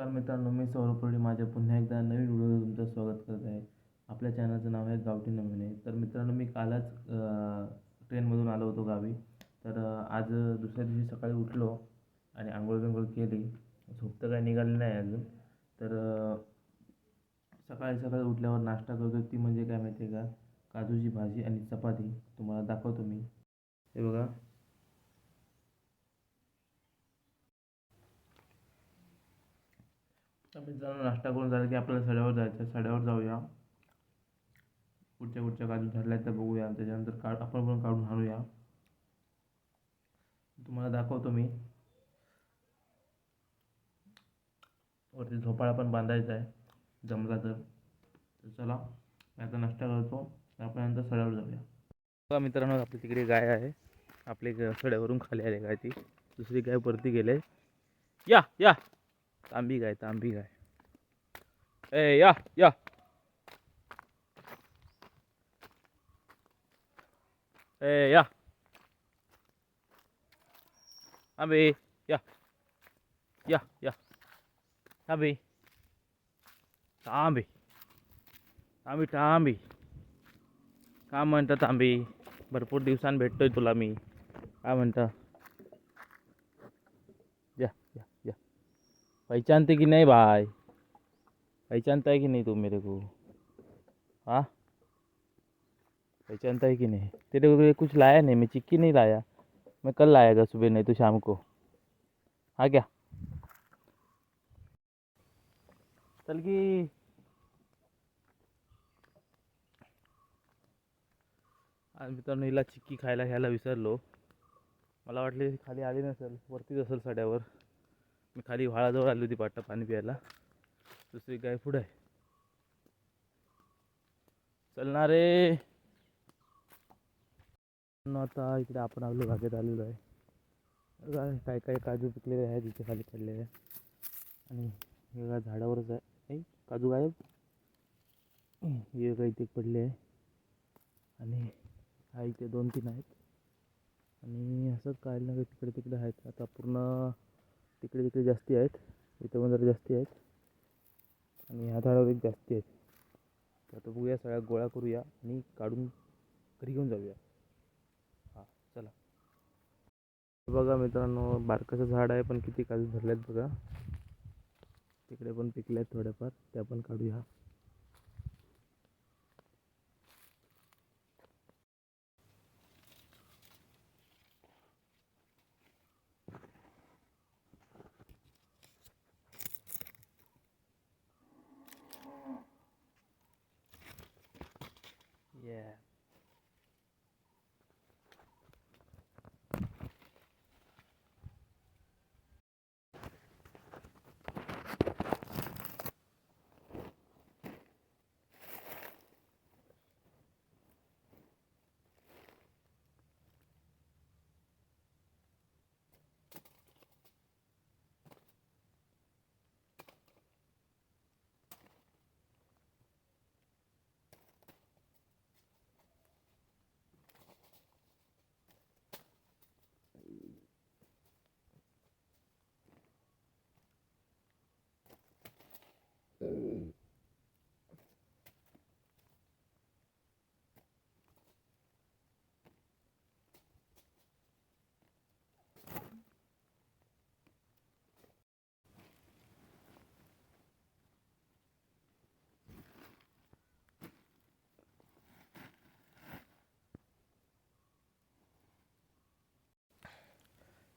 नमस्कार मित्रांनो मी सौरभ परडी माझ्या पुन्हा एकदा नवीन व्हिडिओ तुमचं स्वागत करत आहे. आपल्या चॅनलचं नाव आहे गावठी नमुने. तर मित्रांनो मी कालच ट्रेनमधून आलो होतो गावी. तर आज दुसऱ्या दिवशी सकाळी उठलो आणि आंघोळ बिंघोळ केली. झोप तर काही निघाली नाही अजून. तर सकाळी सकाळी उठल्यावर नाश्ता करतो ती म्हणजे काय माहिती आहे का? काजूची भाजी आणि चपाती. तुम्हाला दाखवतो मी. हे बघा. तर मित्रांनो नाश्ता करून झाला की आपल्याला सड्यावर जायचं आहे सड्यावर जाऊया. कुठच्या कुठच्या काजू ठरल्या तर बघूया. त्याच्यानंतर का आपण पण काढून आणूया. तुम्हाला दाखवतो मी. वरती झोपाळा पण बांधायचा आहे. जमला तर. चला मी आता नाश्ता करतो. आपण नंतर सड्यावर जाऊया. बघा मित्रांनो आपली तिकडे गाय आहे. आपली सड्यावरून खाली आली गाय ती. दुसरी गाय परती गेले या या. तांबी गाय तांबी गाय. ए या या. ए या. तांबी या. या या. तांबी. तांबी. तांबी तांबी. का म्हणता तांबी? भरपूर दिवसांनी भेटतोय तुला मी. काय म्हणता? पहचानते कि नहीं भाई? पहचानता है कि नहीं तू मेरे को? हाँ? पहचानता है कि नहीं? तेरे को कुछ लाया नहीं? मैं चिक्की नहीं लाया। मैं कल लाएगा सुबह, नहीं तो शाम को। हाँ क्या? चल की मित्रांनो हिला चिक्की खायला घ्यायला विसरलो। मला वाटले खाली आली नसेल, वरतीच असेल सड्यावर. मी खाली व्हाळाजवळ आली होती पाटा पाणी प्यायला. दुसरी गाय पुढे आहे. चलणार रे. आता इकडे आपण आपल्या भागेत आलेलो आहे. काय काय काजू पिकलेले आहेत इथे खाली पडलेले आहे आणि हे झाडावरच आहे. काजू गायब? हे इथे पडले आहे. आणि हा इथे दोन तीन आहेत. आणि असंच काय ना तिकडे तिकडे आहेत. आता पूर्ण तिकडे तिकडे जास्ती आहेत. इथं पण जरा जास्ती आहेत. आणि ह्या झाडावर एक जास्ती आहेत. तर आता बघूया सगळ्या गोळा करूया आणि काढून घरी घेऊन जाऊया. हां चला. बघा मित्रांनो बारकाचं झाड आहे पण किती काजू धरले आहेत बघा. तिकडे पण पिकले आहेत थोड्याफार. त्या पण काढूया. Yeah.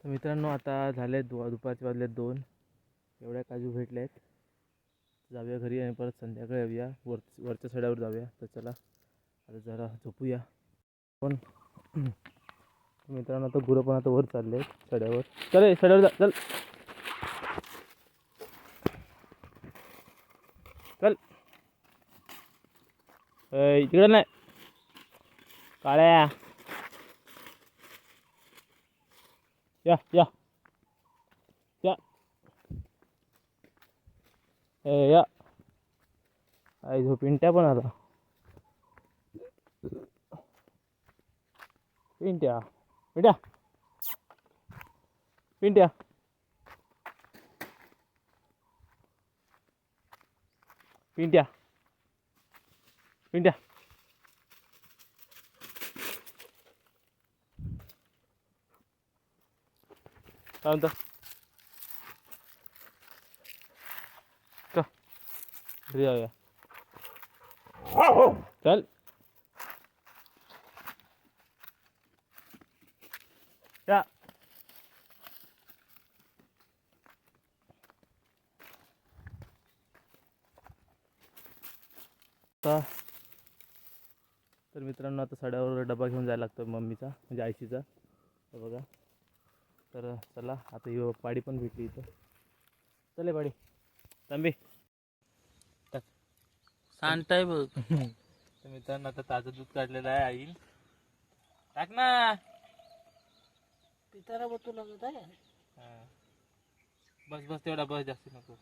तर मित्रांनो आता झाले दु दुपारचे वाजले दोन. एवढ्या काजू भेटले आहेत जाऊया घरी आणि परत संध्याकाळी येऊया. वर वरच्या सड्यावर जाऊया. तर चला आता जरा झोपूया. पण मित्रांनो आता गुरं पण आता वर चालले आहेत सड्यावर. चल सड्यावर जा चल. चल. तिकडे नाही. काळ्या. या या या ए या आई झो पिंट्या पण आला पिंट्या पिंट्या पिंट्या पिंट्या पिंट्या काय म्हणतो का घरी जाऊया चल या आता तर मित्रांनो आता सड्यावर डबा घेऊन जायला लागतो मम्मीचा म्हणजे आयशीचा बघा. तर चला आता ही पाडी पण भेटली इथं. चले पाडी. तांबे सांडताय बघ. तर मित्रांनो आता ताजं दूध काढलेलं आहे आई टाक ना. पितारा बतू लागत आहे. हा. बस बस तेवढा बस जास्त नको.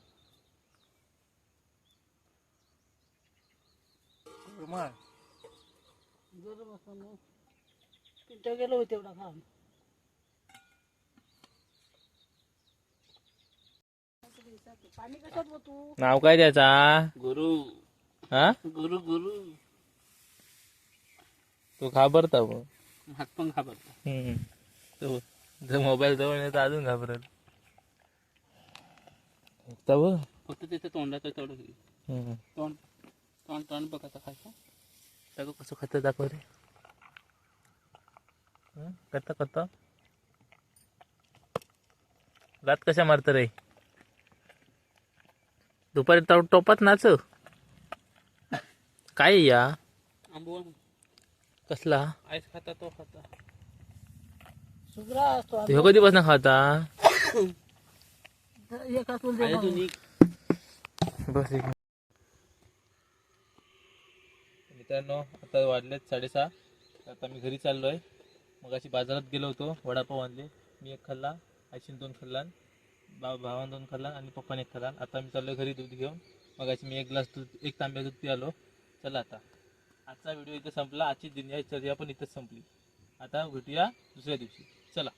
जर बसा मग. पिंट्या गेलो होते एवढा पाणी कशात बतू नाव काय द्यायचा गुरु. हा? गुरु गुरु. तो घाबरता मग. हात पण घाबरता. हम्म. तो जर मोबाईल जवळ नाही तर अजून घाबरेल. बघ. फक्त त्याचं तोंडाचं तेवढं. हम्म. तोंड तोंड तोंड बघायचं खायचं दाखव कसं खातं दाखव रे. हं? करता करता. दात कशा मारत रे? दुपारी तो टोपात नाच. काय या? कसला? आईस खाता तो खाता. सुग्रा असतो ह्यो कधीपासून खाता? एक बस मित्रांनो आता वाजलेत साडेसहा. आता मी घरी चाललोय. मग अशी बाजारात गेलो होतो वडापाव आणले. मी एक खाल्ला आईशीन दोन खाल्ला भावान दोन खाल्ला आणि पप्पाने एक खाल्ला आता मी चाललोय घरी दूध घेऊन. मग अशी मी एक ग्लास दूध एक तांब्या दूध पियालो. चला आता. आजचा व्हिडिओ इथं संपला. आजची दिनचर्या पण इथं संपली. आता भेटूया दुसऱ्या दिवशी. चला.